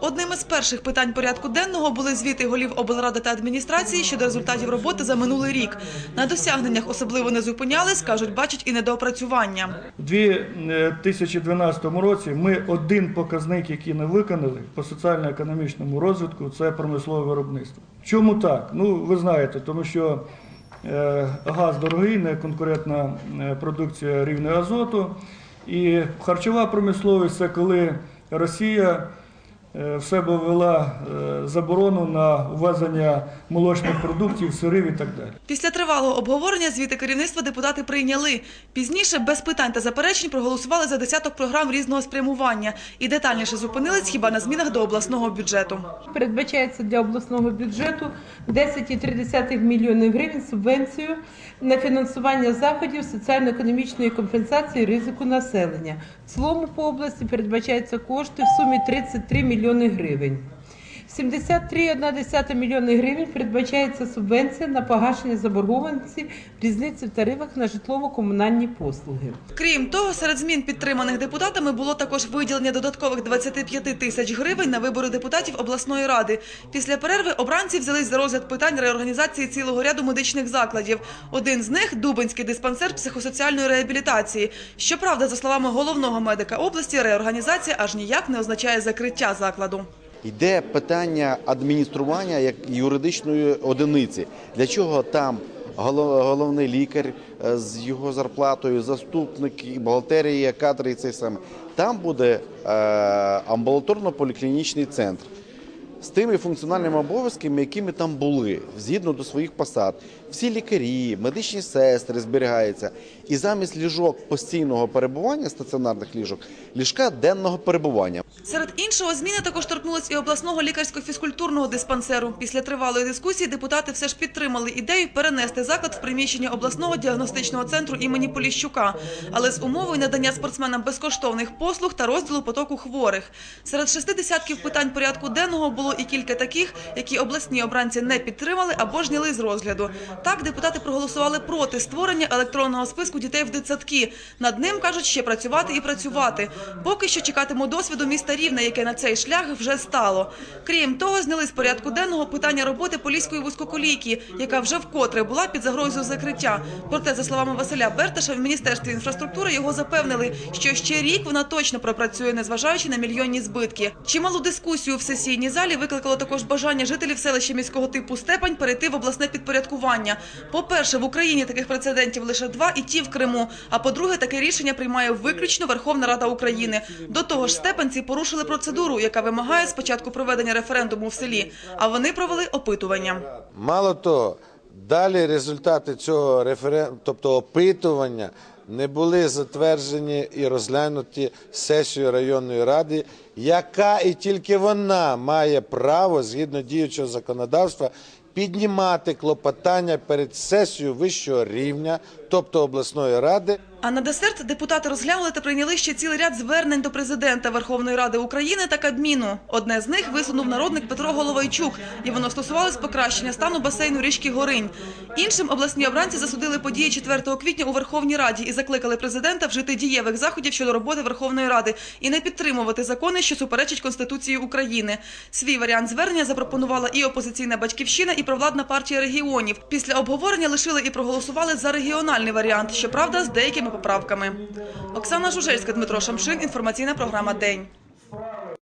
Одним із перших питань порядку денного були звіти голів облради та адміністрації щодо результатів роботи за минулий рік. На досягненнях особливо не зупинялись, кажуть, бачать і недоопрацювання. У 2012 році ми один показник, який не виконали по соціально-економічному розвитку, це промислове виробництво. Чому так? Ну, ви знаєте, тому що е, газ дорогий, не конкурентна е, продукція рівня азоту. І харчова промисловість це коли Росія е, себе ввела е, заборону на ввезення молочних продуктів, сирів і так далі. Після тривалого обговорення звіти керівництва депутати прийняли. Пізніше без питань та заперечень проголосували за десяток програм різного спрямування і детальніше зупинились хіба на змінах до обласного бюджету. Передбачається для обласного бюджету 10,3 мільйони гривень субвенцію на фінансування заходів соціально-економічної компенсації ризику населення. В цілому по області передбачаються кошти в сумі 33 мільйони гривень. 73,1 мільйони гривень передбачається субвенція на погашення заборгованості різниці в тарифах на житлово-комунальні послуги. Крім того, серед змін, підтриманих депутатами, було також виділення додаткових 25 тисяч гривень на вибори депутатів обласної ради. Після перерви обранці взялись за розгляд питань реорганізації цілого ряду медичних закладів. Один з них – Дубинський диспансер психосоціальної реабілітації. Щоправда, за словами головного медика області, реорганізація аж ніяк не означає закриття закладу. Йде питання адміністрування як юридичної одиниці. Для чого там голов- головний лікар е, з його зарплатою, заступник, бухгалтерія, кадри і це саме. Там буде е, амбулаторно-поліклінічний центр з тими функціональними обов'язками, якими там були, згідно до своїх посад. Всі лікарі, медичні сестри зберігаються. І замість ліжок постійного перебування, стаціонарних ліжок, ліжка денного перебування. Серед іншого, зміни також торкнулись і обласного лікарсько-фізкультурного диспансеру. Після тривалої дискусії депутати все ж підтримали ідею перенести заклад в приміщення обласного діагностичного центру імені Поліщука, але з умовою надання спортсменам безкоштовних послуг та розділу потоку хворих. Серед шести десятків питань порядку денного було і кілька таких, які обласні обранці не підтримали або ж зняли з розгляду. Так, депутати проголосували проти створення електронного списку дітей в дитсадки. Над ним кажуть ще працювати і працювати. Поки що чекатиму досвіду міста Рівне, яке на цей шлях вже стало. Крім того, зняли з порядку денного питання роботи поліської вузькоколійки, яка вже вкотре була під загрозою закриття. Проте, за словами Василя Берташа, в міністерстві інфраструктури його запевнили, що ще рік вона точно пропрацює, незважаючи на мільйонні збитки. Чималу дискусію в сесійній залі викликало також бажання жителів селища міського типу Степань перейти в обласне підпорядкування. По-перше, в Україні таких прецедентів лише два, і ті в Криму. А по-друге, таке рішення приймає виключно Верховна Рада України. До того ж, степанці порушили процедуру, яка вимагає спочатку проведення референдуму в селі. А вони провели опитування. Мало того, далі результати цього референдуму, тобто опитування, не були затверджені і розглянуті сесією районної ради, яка і тільки вона має право згідно діючого законодавства піднімати клопотання перед сесією вищого рівня, тобто обласної ради. А на десерт депутати розглянули та прийняли ще цілий ряд звернень до президента Верховної Ради України та Кабміну. Одне з них висунув народник Петро Головайчук, і воно стосувалось покращення стану басейну річки Горинь. Іншим обласні обранці засудили події 4 квітня у Верховній Раді і закликали президента вжити дієвих заходів щодо роботи Верховної Ради і не підтримувати закони, що суперечать Конституції України. Свій варіант звернення запропонувала і опозиційна батьківщина, і провладна партія регіонів. Після обговорення лишили і проголосували за регіональний варіант, щоправда, з деякими поправками. Оксана Жужельська, Дмитро Шамшин. Інформаційна програма День.